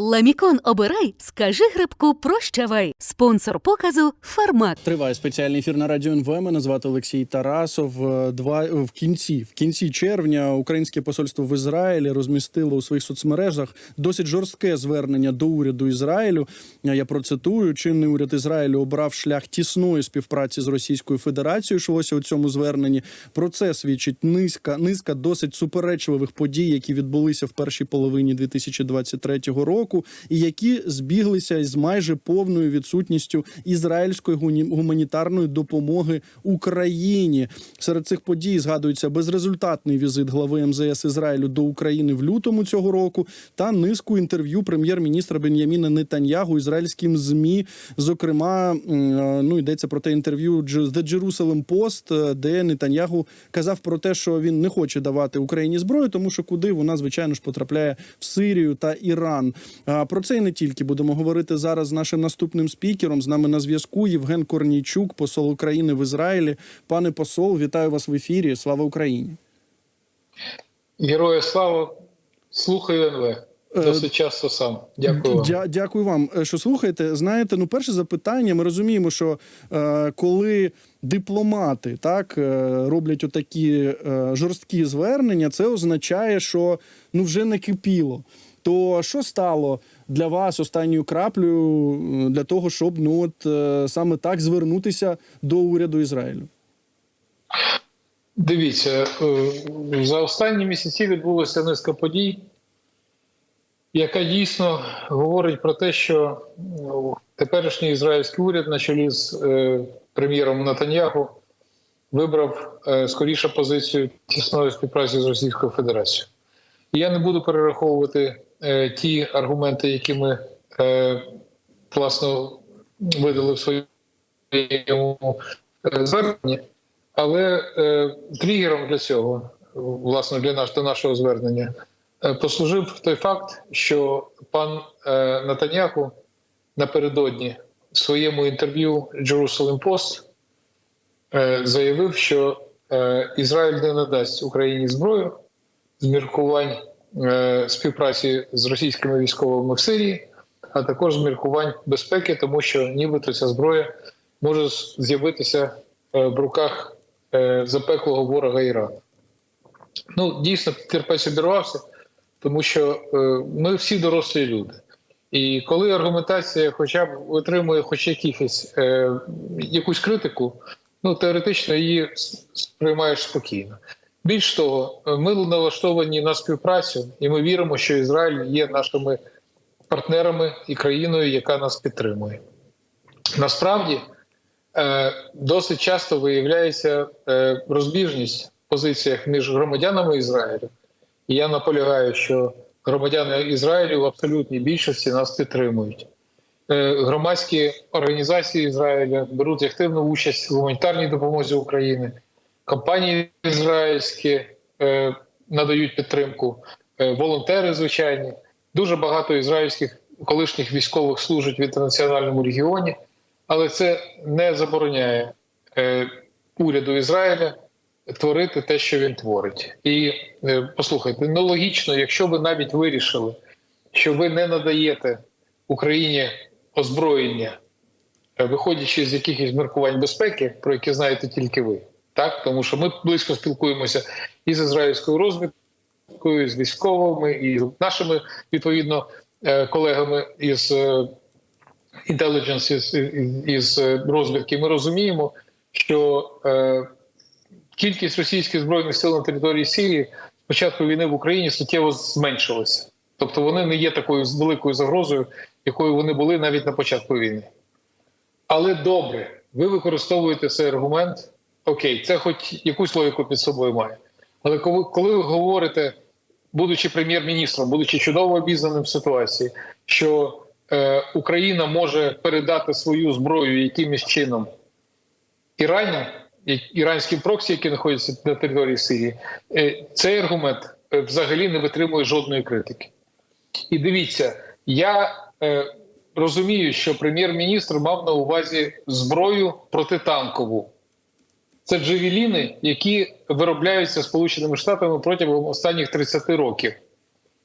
Ламікон обирай, скажи грибку прощавай. Спонсор показу Фармак. Триває спеціальний ефір на радіо НВ. Мене звати Олексій Тарасов. Е, Два в кінці, в кінці червня, українське посольство в Ізраїлі розмістило у своїх соцмережах досить жорстке звернення до уряду Ізраїлю. Е, Я процитую: чинний уряд Ізраїлю обрав шлях тісної співпраці з Російською Федерацією. Йшлося у цьому зверненні. Про це свідчить низка низка досить суперечливих подій, які відбулися в першій половині 2023 року, і які збіглися з майже повною відсутністю ізраїльської гуманітарної допомоги Україні. Серед цих подій згадується безрезультатний візит глави МЗС Ізраїлю до України в лютому цього року та низку інтерв'ю прем'єр-міністра Бен'яміна Нетаньягу ізраїльським змі. Зокрема, е, ну йдеться про те інтерв'ю The Jerusalem Post, е, де Нетаньягу казав про те, що він не хоче давати Україні зброю, тому що куди вона звичайно ж потрапляє в Сирію та Іран. Про це і не тільки будемо говорити зараз з нашим наступним спікером. З нами на зв'язку Євген Корнійчук, посол України в Ізраїлі. Пане посол, вітаю вас в ефірі. Слава Україні! Героя слава, слухаю НВ. Е, Досить часто сам. Дякую вам. Дя- дякую вам, Е, що слухаєте. Знаєте, ну перше запитання. Ми розуміємо, що е, коли дипломати так е, роблять отакі е, жорсткі звернення, це означає, що ну вже не кипіло. То що стало для вас останньою краплею для того, щоб ну от е, саме так звернутися до уряду Ізраїлю? Дивіться, е, за останні місяці відбулося низка подій, яка дійсно говорить про те, що ну, теперішній ізраїльський уряд на чолі з е, прем'єром Натаньяху вибрав скоріше позицію тісної співпраці з Російською Федерацією. І я не буду перераховувати е, ті аргументи, які ми е, власне видали в своєму е, зверненні. Але е, тригером для цього, власне, для наш, до нашого звернення, е, послужив той факт, що пан е, Натаняху напередодні в своєму інтерв'ю Jerusalem Post е, заявив, що е, Ізраїль не надасть Україні зброю з міркувань співпраці з російськими військовими в Сирії, а також з міркувань безпеки, тому що нібито ця зброя може з'явитися е, в руках е, запеклого ворога Ірану. Ну, дійсно, терпець обірвався, тому що е, ми всі дорослі люди. І коли аргументація хоча б отримує хоч якихось, е, якусь критику, ну теоретично її сприймаєш спокійно. Більш того, ми налаштовані на співпрацю, і ми віримо, що Ізраїль є нашими партнерами і країною, яка нас підтримує. Насправді е, досить часто виявляється е, розбіжність в позиціях між громадянами Ізраїлю. І я наполягаю, що громадяни Ізраїлю в абсолютній більшості нас підтримують. Е, Громадські організації Ізраїля беруть активну участь в гуманітарній допомозі України. Компанії ізраїльські е, надають підтримку, е, волонтери звичайні. Дуже багато ізраїльських колишніх військових служать в інтернаціональному регіоні, але це не забороняє е, уряду Ізраїля творити те, що він творить. І послухайте, ну логічно, якщо ви навіть вирішили, що ви не надаєте Україні озброєння, виходячи з якихось міркувань безпеки, про які знаєте тільки ви, так тому що ми близько спілкуємося і з ізраїльською розвідкою, і з військовими, і з нашими відповідно е, колегами із із, із е, розвідки. Ми розуміємо, що е, кількість російських збройних сил на території Сирії з початку війни в Україні суттєво зменшилася. Тобто вони не є такою великою загрозою, якою вони були навіть на початку війни. Але добре, ви використовуєте цей аргумент. Окей, це хоч якусь логіку під собою має. Але коли, коли ви говорите, будучи прем'єр-міністром, будучи чудово обізнаним в ситуації, що е, Україна може передати свою зброю якимось чином Ірані, і- іранським проксі, які знаходяться на території Сирії, е, цей аргумент е, взагалі не витримує жодної критики. І дивіться, я е, розумію, що прем'єр-міністр мав на увазі зброю протитанкову. Це джевеліни, які виробляються Сполученими Штатами протягом останніх 30 років.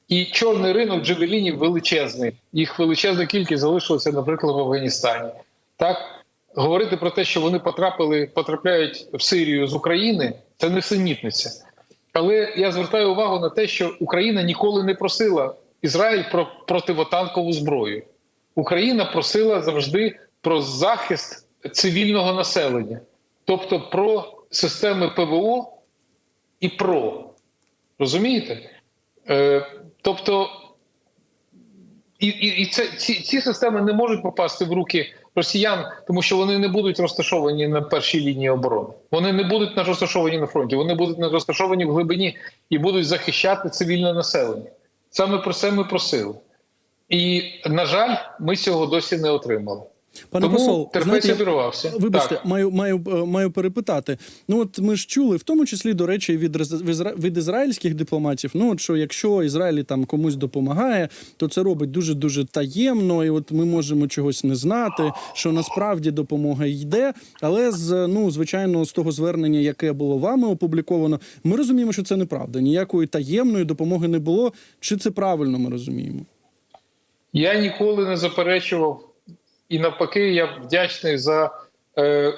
І чорний ринок джевелінів величезний. Їх величезна кількість залишилася, наприклад, в Афганістані. Так говорити про те, що вони потрапили, потрапляють в Сирію з України, це несенітниця. Але я звертаю увагу на те, що Україна ніколи не просила Ізраїль про противотанкову зброю. Україна просила завжди про захист цивільного населення, тобто про системи ПВО і ПРО. Розумієте? Е, тобто, і, і, і це, ці, ці системи не можуть попасти в руки росіян, тому що вони не будуть розташовані на першій лінії оборони. Вони не будуть розташовані на фронті, вони будуть розташовані в глибині і будуть захищати цивільне населення. Саме про це ми просили. І, на жаль, ми цього досі не отримали. Пане Тому посол, знаєте, я- Вибачте, Так. маю, маю, е, маю перепитати. Ну от ми ж чули, в тому числі, до речі, від, від ізраїльських дипломатів. Ну от що якщо Ізраїль там комусь допомагає, то це робить дуже дуже таємно, і от ми можемо чогось не знати, що насправді допомога йде. Але з ну звичайно, з того звернення, яке було вами опубліковано, ми розуміємо, що це неправда. Ніякої таємної допомоги не було. Чи це правильно ми розуміємо? Я ніколи не заперечував, і навпаки, я вдячний за е,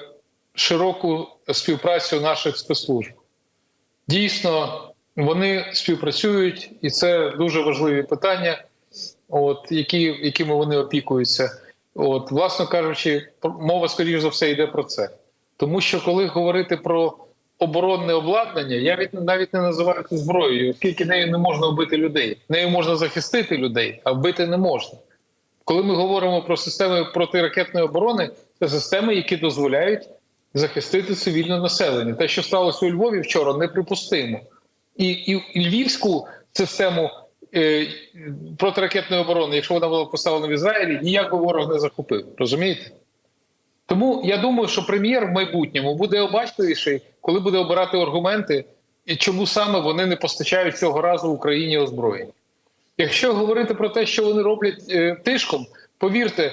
широку співпрацю наших спецслужб. Дійсно, вони співпрацюють, і це дуже важливі питання, от, які, якими вони опікуються. От, власно кажучи, мова, скоріш за все, йде про це. Тому що, коли говорити про оборонне обладнання, я від- навіть не називаю це зброєю, оскільки нею не можна вбити людей. Нею можна захистити людей, а вбити не можна. Коли ми говоримо про системи протиракетної оборони, це системи, які дозволяють захистити цивільне населення. Те, що сталося у Львові вчора, неприпустимо. І, і, львівську систему е, протиракетної оборони, якщо вона була поставлена в Ізраїлі, ніяк би ворог не захопив. Розумієте? Тому я думаю, що прем'єр в майбутньому буде обачливіший, коли буде обирати аргументи, і чому саме вони не постачають цього разу Україні озброєння. Якщо говорити про те, що вони роблять е, тишком, повірте,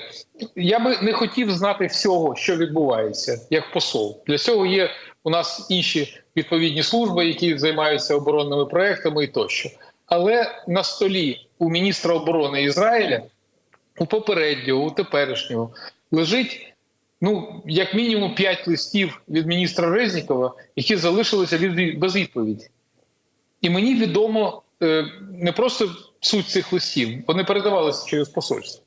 я би не хотів знати всього, що відбувається, як посол. Для цього є у нас інші відповідні служби, які займаються оборонними проектами і тощо. Але на столі у міністра оборони Ізраїля, у попереднього, у теперішнього, лежить ну як мінімум п'ять листів від міністра Резнікова, які залишилися без відповіді. І мені відомо не просто суть цих листів, вони передавалися через посольство.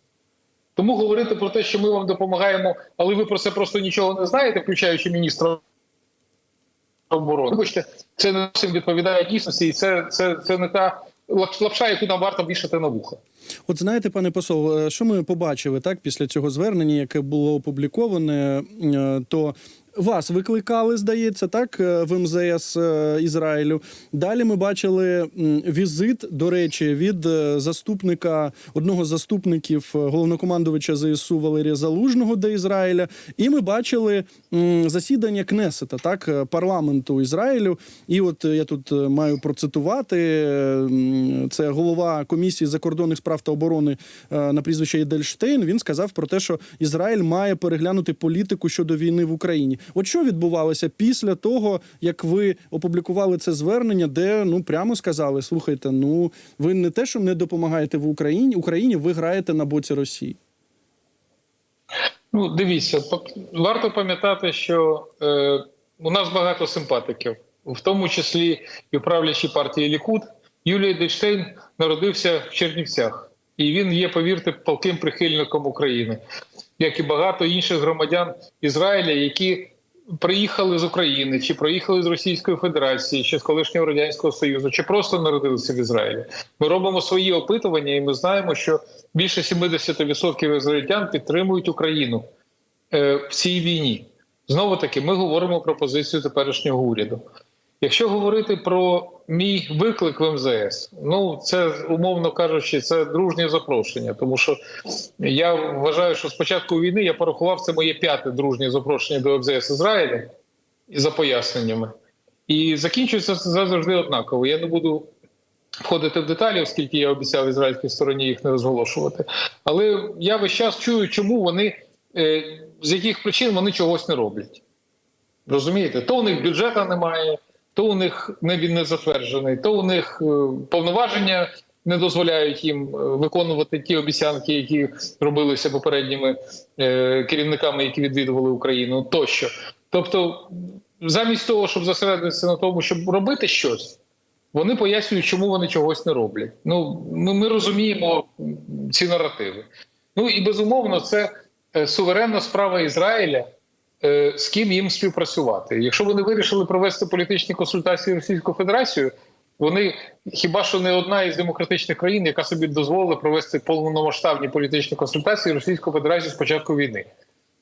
Тому говорити про те, що ми вам допомагаємо, але ви про це просто нічого не знаєте, включаючи міністра оборони. Вибачте, це не зовсім відповідає дійсності, і це, це, це не та лапша, яку нам варто вішати на вуха. От знаєте, пане посол, е, що ми побачили так після цього звернення, яке було опубліковане, е, то вас викликали, здається, так е, в МЗС е, Ізраїлю. Далі ми бачили візит, до речі, від е, заступника одного з заступників головнокомандувача ЗСУ Валерія Залужного до Ізраїля. І ми бачили засідання Кнесета, так парламенту Ізраїлю. І от я тут маю процитувати. Це голова комісії закордонних справ та оборони на прізвище Едельштейн. Він сказав про те, що Ізраїль має переглянути політику щодо війни в Україні. От що відбувалося після того, як ви опублікували це звернення, де ну прямо сказали: слухайте, ну ви не те, що не допомагаєте в Україні, Україні, ви граєте на боці Росії. Ну, дивіться, варто пам'ятати, що е, у нас багато симпатиків, в тому числі і в правлячій партії Лікуд. Юлій Дельштейн народився в Чернівцях, і він є, повірте, палким прихильником України, як і багато інших громадян Ізраїля, які приїхали з України, чи приїхали з Російської Федерації, чи з колишнього радянського союзу, чи просто народилися в Ізраїлі. Ми робимо свої опитування, і ми знаємо, що більше 70% ізраїльтян підтримують Україну е, в цій війні. Знову таки, ми говоримо про позицію теперішнього уряду. Якщо говорити про мій виклик в МЗС, ну це умовно кажучи, це дружнє запрошення, тому що я вважаю, що з початку війни я порахував це моє п'яте дружнє запрошення до МЗС Ізраїля за поясненнями. І закінчується це завжди однаково. Я не буду входити в деталі, оскільки я обіцяв ізраїльській стороні їх не розголошувати. Але я весь час чую, чому вони е, з яких причин вони чогось не роблять. Розумієте, то у них бюджету немає, то у них не він не затверджений, то у них е, повноваження не дозволяють їм е, виконувати ті обіцянки, які робилися попередніми е, керівниками, які відвідували Україну, тощо. Тобто, замість того, щоб зосередитися на тому, щоб робити щось, вони пояснюють, чому вони чогось не роблять. Ну ми, ми розуміємо ці наративи. Ну і безумовно, це суверенна справа Ізраїля. Е, З ким їм співпрацювати? Якщо вони вирішили провести політичні консультації Російською Федерацією, вони хіба що не одна із демократичних країн, яка собі дозволила провести повномасштабні політичні консультації з Російською Федерацією з початку війни.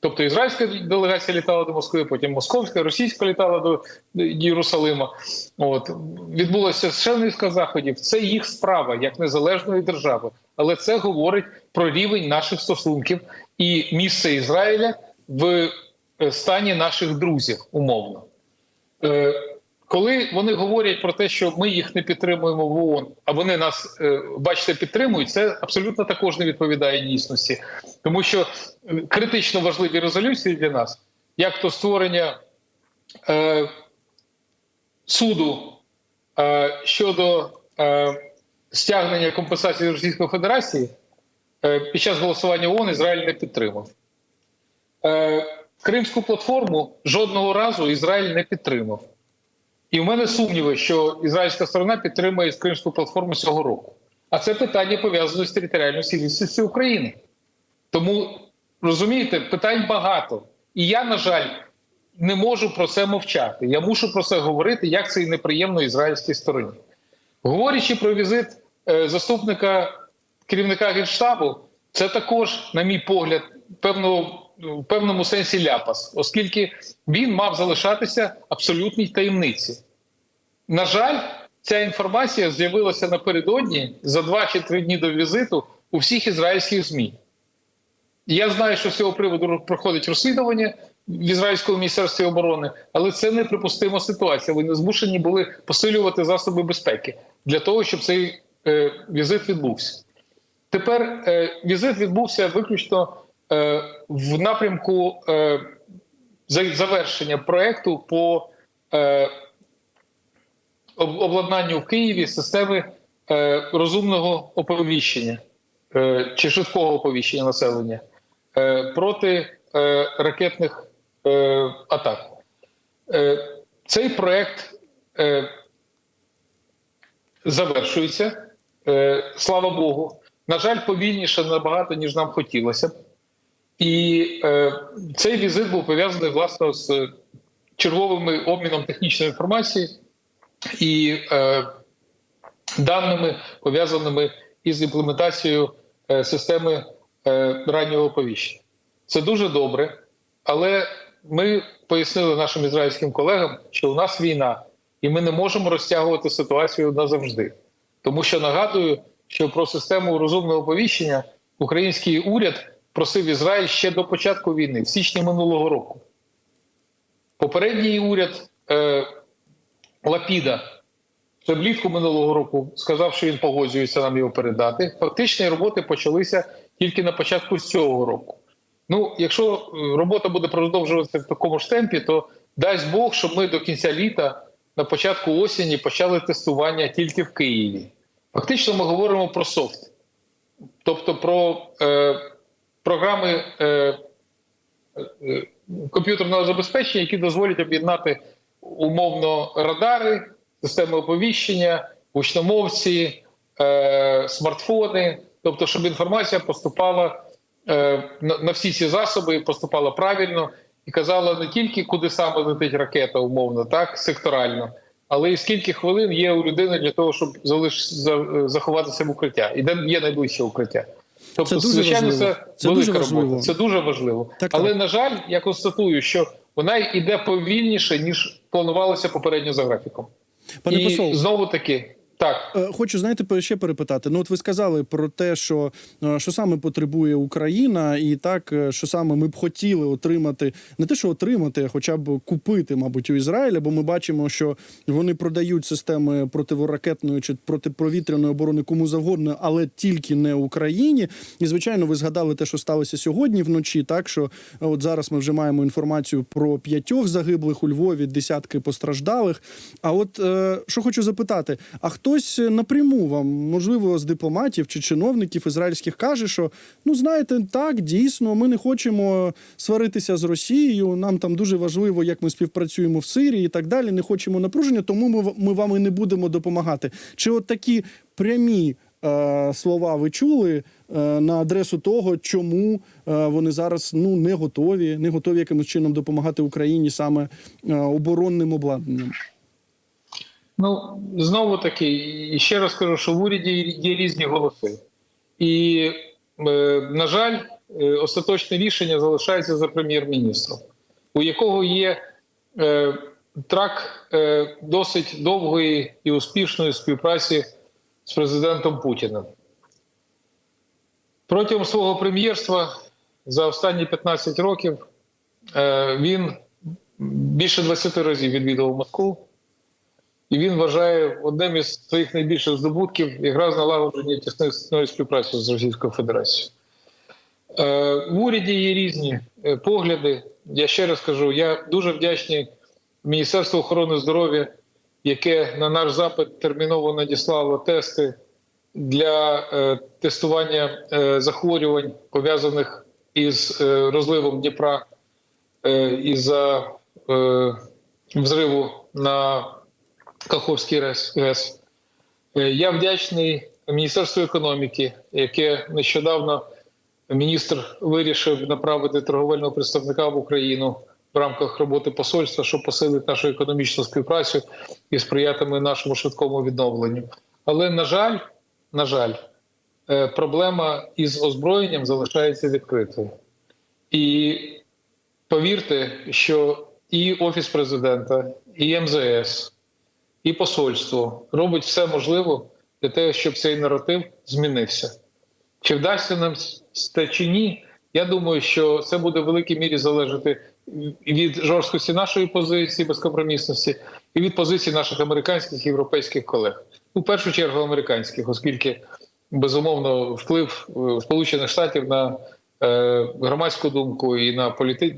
Тобто ізраїльська делегація літала до Москви, потім московська, російська літала до Єрусалима. От відбулося ще низка заходів. Це їх справа як незалежної держави, але це говорить про рівень наших стосунків і місце Ізраїля в стані наших друзів, умовно. Е, коли вони говорять про те, що ми їх не підтримуємо в ООН, а вони нас, е, бачите, підтримують, це абсолютно також не відповідає дійсності, тому що е, критично важливі резолюції для нас, як то створення е, суду е, щодо е, стягнення компенсації Російської Федерації, е, під час голосування ООН Ізраїль не підтримав. Е, Кримську платформу жодного разу Ізраїль не підтримав. І в мене сумніви, що ізраїльська сторона підтримує Кримську платформу цього року. А це питання пов'язане з територіальною цілісності України. Тому розумієте, питань багато. І я, на жаль, не можу про це мовчати. Я мушу про це говорити, як це і неприємно ізраїльській стороні. Говорячи про візит е, заступника керівника генштабу, це також, на мій погляд, певного в певному сенсі ляпас, оскільки він мав залишатися абсолютній таємниці. На жаль, ця інформація з'явилася напередодні за два чи три дні до візиту у всіх ізраїльських ЗМІ. Я знаю, що з цього приводу проходить розслідування в Ізраїльському міністерстві оборони, але це неприпустима ситуація. Вони змушені були посилювати засоби безпеки для того, щоб цей е, візит відбувся. Тепер е, візит відбувся виключно в напрямку е, завершення проекту по е, обладнанню в Києві системи е, розумного оповіщення е, чи швидкого оповіщення населення е, проти е, ракетних е, атак. Е, цей проект е, завершується. Е, слава Богу. На жаль, повільніше набагато, ніж нам хотілося б. І е, цей візит був пов'язаний власне з черговими обміном технічної інформації і е, даними, пов'язаними із імплементацією е, системи е, раннього оповіщення. Це дуже добре, але ми пояснили нашим ізраїльським колегам, що у нас війна, і ми не можемо розтягувати ситуацію назавжди. Тому що нагадую, що про систему розумного оповіщення український уряд просив Ізраїль ще до початку війни, в січні минулого року. Попередній уряд е, Лапіда ще влітку минулого року сказав, що він погоджується нам його передати. Фактичні роботи почалися тільки на початку цього року. Ну, якщо е, робота буде продовжуватися в такому ж темпі, то дасть Бог, щоб ми до кінця літа, на початку осені, почали тестування тільки в Києві. Фактично, ми говоримо про софт, тобто про е, програми е, е, комп'ютерного забезпечення, які дозволять об'єднати умовно радари, системи оповіщення, гучномовці, е, смартфони, тобто, щоб інформація поступала е, на, на всі ці засоби, поступала правильно і казала не тільки куди саме летить ракета, умовно, так секторально. Але і скільки хвилин є у людини для того, щоб залиш за, заховатися в укриття, і де є найближче укриття. Тобто, Це дуже звичайно, важливо. це, Це велика дуже важливо. робота. Це дуже важливо. Так, Але так. на жаль, я констатую, що вона йде повільніше ніж планувалося попередньо за графіком. Пане і посол, знову таки, так Е, Хочу знаєте, ще перепитати. Ну, от ви сказали про те, що, е, що саме потребує Україна, і так е, що саме ми б хотіли отримати, не те, що отримати, а хоча б купити, мабуть, у Ізраїля, бо ми бачимо, що вони продають системи противоракетної чи протиповітряної оборони кому завгодно, але тільки не Україні. І звичайно, ви згадали те, що сталося сьогодні вночі. Так що от зараз ми вже маємо інформацію про п'ятьох загиблих у Львові, десятки постраждалих. А от що хочу запитати: а хто хтось напряму вам, можливо, з дипломатів чи чиновників ізраїльських каже, що ну знаєте, так дійсно, ми не хочемо сваритися з Росією. Нам там дуже важливо, як ми співпрацюємо в Сирії і так далі. Не хочемо напруження, тому ми, ми вам і не будемо допомагати. Чи от такі прямі е, слова ви чули е, на адресу того, чому е, вони зараз ну не готові, не готові якимось чином допомагати Україні саме е, оборонним обладнанням? Ну, знову таки, і ще раз кажу, що в уряді є різні голоси. І, е, на жаль, е, остаточне рішення залишається за прем'єр-міністром, у якого є е, трак досить довгої і успішної співпраці з президентом Путіним. Протягом свого прем'єрства за останні 15 років він більше 20 разів відвідував Москву. І він вважає одним із своїх найбільших здобутків якраз налагодження тісної співпраці з Російською Федерацією. Е, в уряді є різні е, погляди. Я ще раз кажу, я дуже вдячний Міністерству охорони здоров'я, яке на наш запит терміново надіслало тести для е, тестування захворювань, пов'язаних із розливом Дніпра із-за е, взриву на Каховський. ГЕС. Е, Я вдячний Міністерству економіки, яке нещодавно міністр вирішив направити торговельного представника в Україну в рамках роботи посольства, щоб посилити нашу економічну співпрацю і сприятиме нашому швидкому відновленню. Але на жаль, на жаль, е, проблема із озброєнням залишається відкритою. І повірте, що і Офіс президента, і МЗС, і посольство робить все можливе для того, щоб цей наратив змінився. Чи вдасться нам це чи ні? Я думаю, що це буде в великій мірі залежати від жорсткості нашої позиції, безкомпромісності, і від позиції наших американських і європейських колег. У першу чергу американських, оскільки безумовно вплив е, Сполучених Штатів на е, громадську думку і на політи...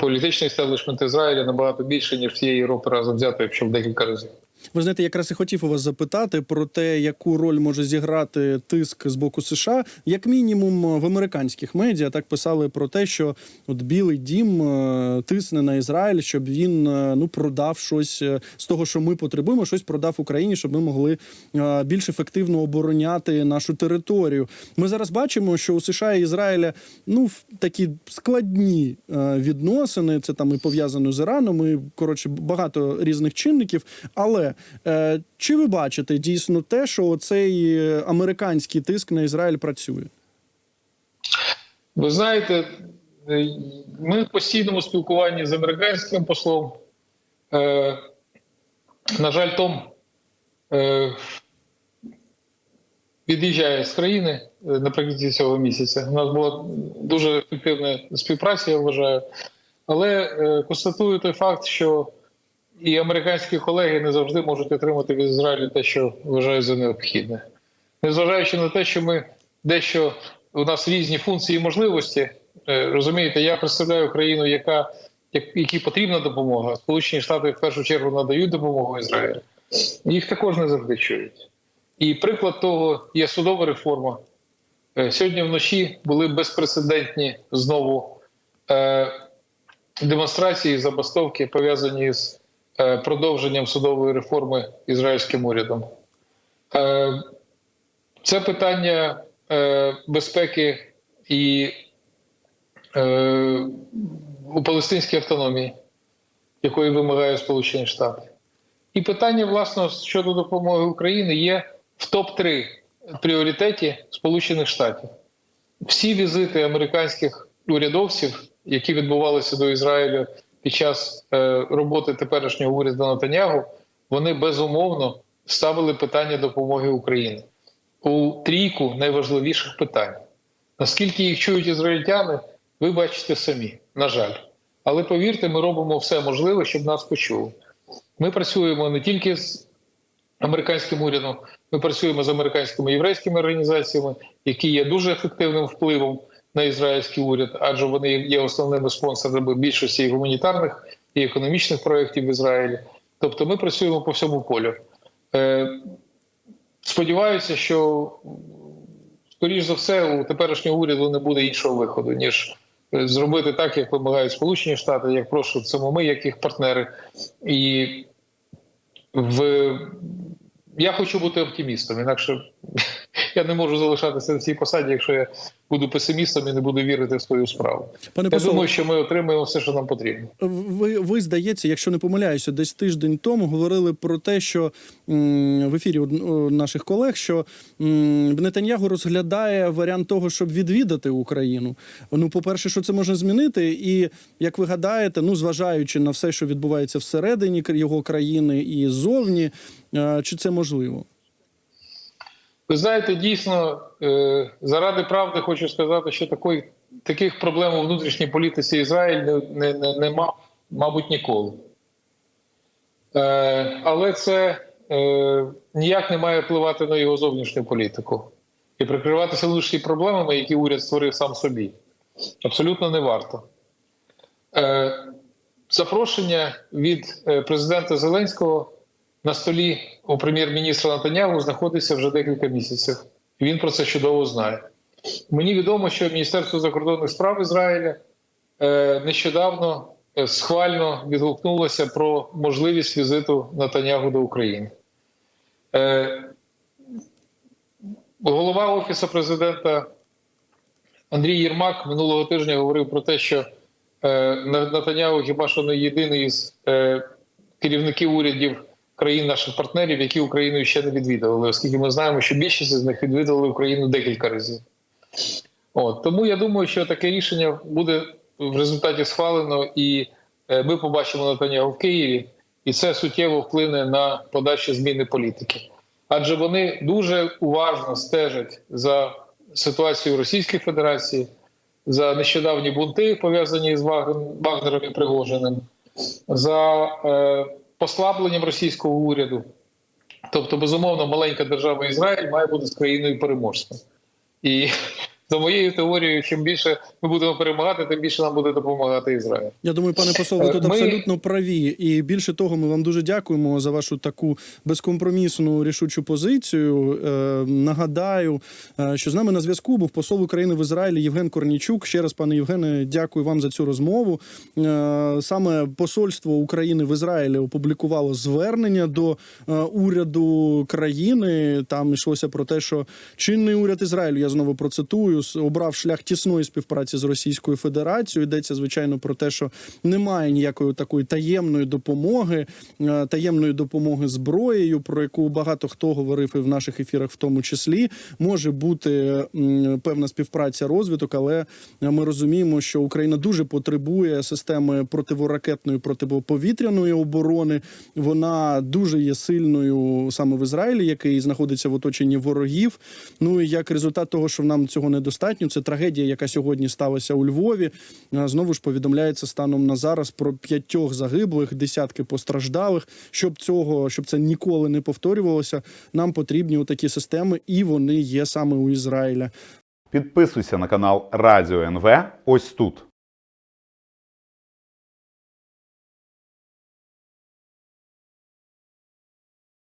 політичний естеблішмент Ізраїля набагато більше, ніж всієї Європи разом взято, якщо в декілька разів. Ви знаєте, якраз і хотів у вас запитати про те, яку роль може зіграти тиск з боку США. Як мінімум в американських медіа так писали про те, що от Білий Дім е, тисне на Ізраїль, щоб він е, ну продав щось е, з того, що ми потребуємо, щось продав Україні, щоб ми могли більш ефективно обороняти нашу територію. Ми зараз бачимо, що у США і Ізраїля ну в такі складні відносини. Це там і пов'язано з Іраном, і коротше багато різних чинників. Але е, чи ви бачите дійсно те, що цей е, американський тиск на Ізраїль працює? Ви знаєте, е, ми в постійному спілкуванні з американським послом. На жаль, Том від'їжджає з країни наприкінці цього місяця. У нас була дуже ефективна співпраця, я вважаю. Але е, констатую той факт, що і американські колеги не завжди можуть отримати від Ізраїлю те, що вважають за необхідне. Незважаючи на те, що ми дещо у нас різні функції і можливості. Е, Розумієте, я представляю країну, яка якій потрібна допомога. Сполучені Штати в першу чергу надають допомогу Ізраїлю. Їх також не завжди чують. І приклад того є судова реформа. Е, Сьогодні вночі були безпрецедентні знову е, демонстрації, забастовки пов'язані з продовженням судової реформи ізраїльським урядом. Е, Це питання е, безпеки і е, у палестинській автономії, якої вимагає Сполучені Штати. І питання, власне, щодо допомоги Україні є в топ-3 пріоритеті Сполучених Штатів. Всі візити американських урядовців, які відбувалися до Ізраїлю під час е, роботи теперішнього уряду Натанягу, вони безумовно ставили питання допомоги Україні у трійку найважливіших питань. Наскільки їх чують ізраїльтяни, ви бачите самі, на жаль. Але повірте, ми робимо все можливе, щоб нас почули. Ми працюємо не тільки з американським урядом, ми працюємо з американськими єврейськими організаціями, які є дуже ефективним впливом на ізраїльський уряд, адже вони є основними спонсорами більшості і гуманітарних і економічних проєктів в Ізраїлі. Тобто ми працюємо по всьому полю. Е, сподіваюся, що скоріш за все у теперішнього уряду не буде іншого виходу, ніж е, зробити так, як вимагають Сполучені Штати, як просимо ми, як їх партнери. І в я хочу бути оптимістом, інакше я не можу залишатися на цій посаді, якщо я буду песимістом і не буду вірити в свою справу. Пане Я посол, думаю, що ми отримаємо все, що нам потрібно. ви, ви здається, якщо не помиляюся, десь тиждень тому говорили про те, що м, в ефірі наших колег, що м, Нетаньягу розглядає варіант того, щоб відвідати Україну. Ну, по-перше, що це може змінити, і як ви гадаєте, ну зважаючи на все, що відбувається всередині його країни і ззовні, е, чи це можливо? Ви знаєте, дійсно, е, заради правди хочу сказати, що такої, таких проблем у внутрішній політиці Ізраїль не, не, не, мав, мабуть, ніколи. Е, але це е, ніяк не має впливати на його зовнішню політику і прикриватися лише проблемами, які уряд створив сам собі. Абсолютно не варто. Запрошення від президента Зеленського на столі у прем'єр-міністра Натанягу знаходиться вже декілька місяців. Він про це чудово знає. Мені відомо, що Міністерство закордонних справ Ізраїля е, нещодавно е, схвально відгукнулося про можливість візиту Натанягу до України. Е, голова Офісу президента Андрій Єрмак минулого тижня говорив про те, що Натанягу хіба що не єдиний із керівників урядів країн наших партнерів, які Україну ще не відвідували, оскільки ми знаємо, що більшість з них відвідували Україну декілька разів. От тому я думаю, що таке рішення буде в результаті схвалено, і е, ми побачимо Натанягу в Києві, і це суттєво вплине на подальші зміни політики. Адже вони дуже уважно стежать за ситуацією в Російській Федерації, за нещодавні бунти, пов'язані з Вагн- Вагнером і Пригожиним, за е, послабленням російського уряду. Тобто, безумовно, маленька держава Ізраїль має бути з країною переможцем. І за моєю теорією, чим більше ми будемо перемагати, тим більше нам буде допомагати Ізраїль. Я думаю, пане посол, ви Е, тут ми- абсолютно праві. І більше того, ми вам дуже дякуємо за вашу таку безкомпромісну рішучу позицію. Е, нагадаю, е, що з нами на зв'язку був посол України в Ізраїлі Євген Корнічук. Ще раз, пане Євгене, дякую вам за цю розмову. Е, саме посольство України в Ізраїлі опублікувало звернення до е, уряду країни. Там йшлося про те, що чинний уряд Ізраїлю, я знову процитую, с- обрав шлях тісної співпраці з Російською Федерацією. Йдеться звичайно про те, що немає ніякої такої таємної допомоги, е, таємної допомоги зброєю, про яку багато хто говорив і в наших ефірах, в тому числі може бути певна співпраця розвиток, але ми розуміємо, що Україна дуже потребує системи противоракетної протиповітряної оборони. Вона дуже є сильною саме в Ізраїлі, який знаходиться в оточенні ворогів. Ну і як результат того, що нам цього недостатньо, це трагедія, яка сьогодні сталася у Львові. Знову ж повідомляється станом на зараз про п'ятьох загиблих, десятки постраждалих. Щоб цього, щоб це ніколи не повторювалося, нам потрібні такі системи, і вони є саме у Ізраїля. Підписуйся на канал Радіо НВ ось тут.